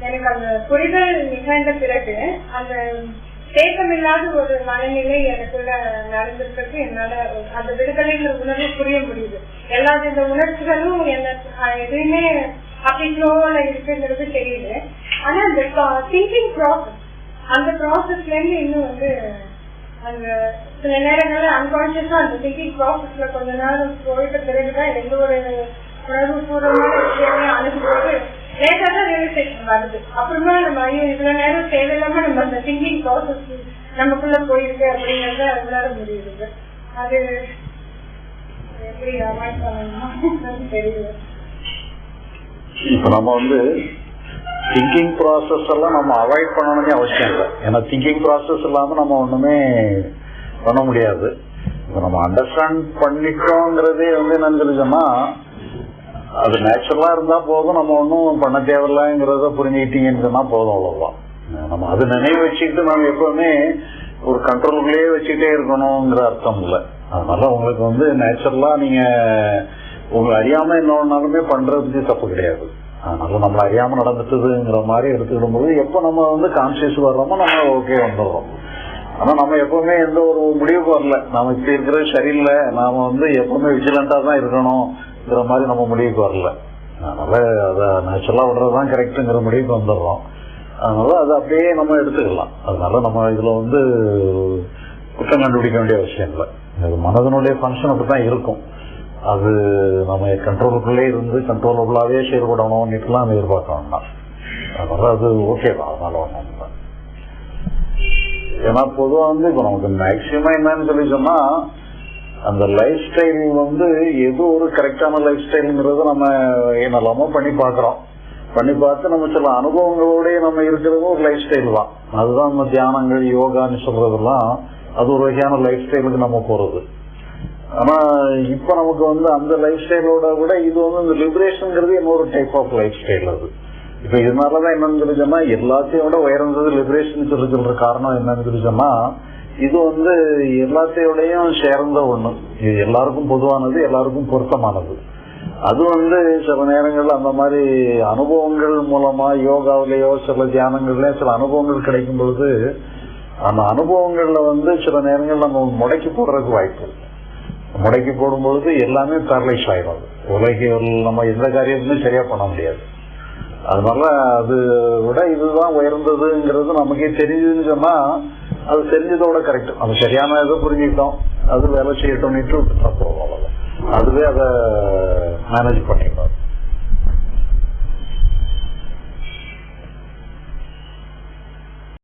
எனக்கு அந்த புரிதல் நிகழ்ந்த பிறகு அந்த தேக்கமில்லாத ஒரு மனநிலை எனக்குள்ள நடந்திருக்கிறது என்னால அந்த விடுதலைங்கிற உணர்வு புரிய முடியுது. எல்லா இந்த உணர்ச்சிகளும் என்ன எதுவுமே அப்படி ஸ்லோல இருக்குங்கிறது தெரியுது. ஆனா இந்த திங்கிங் ப்ராசஸ் அந்த ப்ராசஸ்ல இருந்து இன்னும் வந்து அந்த சில நேரங்கள்ல அன்கான்சியஸா அந்த திங்கிங் ப்ராசஸ்ல கொஞ்ச நேரம் போயிட்ட பிறகுதான் எந்த ஒரு உணர்வு பூர்வமான விஷயமே அணுகும்போது லேட்டா ரியலைசேஷன் வருது. அப்புறமா நம்ம ஐயோ இவ்வளவு நேரம் தேவையில்லாம நம்ம அந்த திங்கிங் ப்ராசஸ் நமக்குள்ள போயிருக்கு அப்படிங்கறத உணர முடியுது. அது எப்படி அவாய்ட் பண்ணணும்னா தெரியல. இப்ப நம்ம வந்து திங்கிங் ப்ராசஸ் எல்லாம் நம்ம அவாய்ட் பண்ணணும்னு அவசியம் இல்லை. ஏன்னா திங்கிங் ப்ராசஸ் இல்லாம நம்ம ஒண்ணுமே பண்ண முடியாது. இப்போ நம்ம அண்டர்ஸ்டாண்ட் பண்ணிட்டோங்கிறதே வந்து என்னன்னு சொல்லி சொன்னா அது நேச்சுரலா இருந்தா போதும். நம்ம ஒன்றும் பண்ண தேவையில்லைங்கிறத புரிஞ்சுக்கிட்டீங்கன்னு சொன்னா போதும் அவ்வளவுதான். நம்ம அது நினைவு வச்சுக்கிட்டு நம்ம எப்பவுமே ஒரு கண்ட்ரோலுக்குள்ளேயே வச்சுக்கிட்டே இருக்கணுங்கிற அர்த்தம் இல்லை. அதனால உங்களுக்கு வந்து நேச்சுரலா நீங்க உங்களை அறியாம என்ன ஒன்னாலுமே பண்றதுக்கு தப்பு கிடையாது. அதனால நம்மள அறியாம நடந்துட்டுதுங்கிற மாதிரி எடுத்துக்கிடும் போது எப்போ நம்ம வந்து கான்சியஸ் வர்றோமோ நம்ம ஓகே வந்துடுறோம். ஆனா நம்ம எப்பவுமே எந்த ஒரு முடிவுக்கு வரல. நம்ம இப்படி இருக்கிறது சரியில்லை. நாம வந்து எப்பவுமே விஜிலண்டா தான் இருக்கணும். இருக்கணும்ங்கிற மாதிரி நம்ம முடிவுக்கு வரல. அதனால அதை நேச்சுரலா விடுறதுதான் கரெக்டுங்கிற முடிவுக்கு வந்துடுறோம். அதனால அதை அப்படியே நம்ம எடுத்துக்கலாம். அதனால நம்ம இதுல வந்து குற்றம் கண்டுபிடிக்க வேண்டிய அவசியம் இல்லை. இது மனதனுடைய ஃபங்க்ஷன் அப்படித்தான் இருக்கும். அது நம்ம கண்ட்ரோலுக்குள்ளே இருந்து கண்ட்ரோலபுளாவே செயல்படணும்னுட்டுலாம் எதிர்பார்க்க வேண்டாம். அதனால அது ஓகே தான். அதனால ஒன்றும் இல்லை. ஏன்னா பொதுவா வந்து இப்போ நமக்கு மேக்சிமம் என்னன்னு சொல்லி சொன்னா அந்த லைஃப் ஸ்டைல் வந்து எது ஒரு கரெக்டான லைஃப் ஸ்டைலுங்கிறது நம்ம என்னெல்லாமோ பண்ணி பார்க்குறோம். பண்ணி பார்த்து நம்ம சில அனுபவங்களோடய நம்ம இருக்கிறதும் ஒரு லைஃப் ஸ்டைல் தான். அதுதான் நம்ம தியானங்கள் யோகான்னு சொல்றதெல்லாம் அது ஒரு வகையான லைஃப் ஸ்டைலுக்கு நம்ம போகிறது ஆனால் இப்போ நமக்கு வந்து அந்த லைஃப் ஸ்டைலோட விட இது வந்து இந்த லிபரேஷனுங்கிறது இன்னொரு டைப் ஆஃப் லைஃப் ஸ்டைல் அது. இப்போ இதனால தான் என்னன்னு சொல்லி சொன்னால் எல்லாத்தையும் விட உயர்ந்தது லிபரேஷன் சொல்லி சொல்கிற காரணம் என்னன்னு சொல்லி சொன்னால் இது வந்து எல்லாத்தையோடையும் சேர்ந்த ஒண்ணு. இது எல்லாருக்கும் பொதுவானது எல்லாருக்கும் பொருத்தமானது. அது வந்து சில நேரங்கள்ல அந்த மாதிரி அனுபவங்கள் மூலமா யோகாவிலேயோ சில தியானங்கள்லயோ சில அனுபவங்கள் கிடைக்கும் பொழுது அந்த அனுபவங்கள்ல வந்து சில நேரங்கள் நம்ம முடக்கி போடுறதுக்கு வாய்ப்பு முடக்கி முடக்கி போடும்பொழுது எல்லாமே பேரலைஸ் ஆயிடும் உலகில் நம்ம எந்த காரியத்துமே சரியா பண்ண முடியாது. அதனால அது விட இதுதான் உயர்ந்ததுங்கிறது நமக்கே தெரிஞ்சதுன்னு சொன்னா அது தெரிஞ்சதோட கரெக்ட் நம்ம சரியான இதை புரிஞ்சுக்கிட்டோம். அது வேலை செய்யட்டும்னுட்டு விட்டுட்டா போதும் அவ்வளவுதான். அதுவே அதை மேனேஜ் பண்ணிக்கலாம்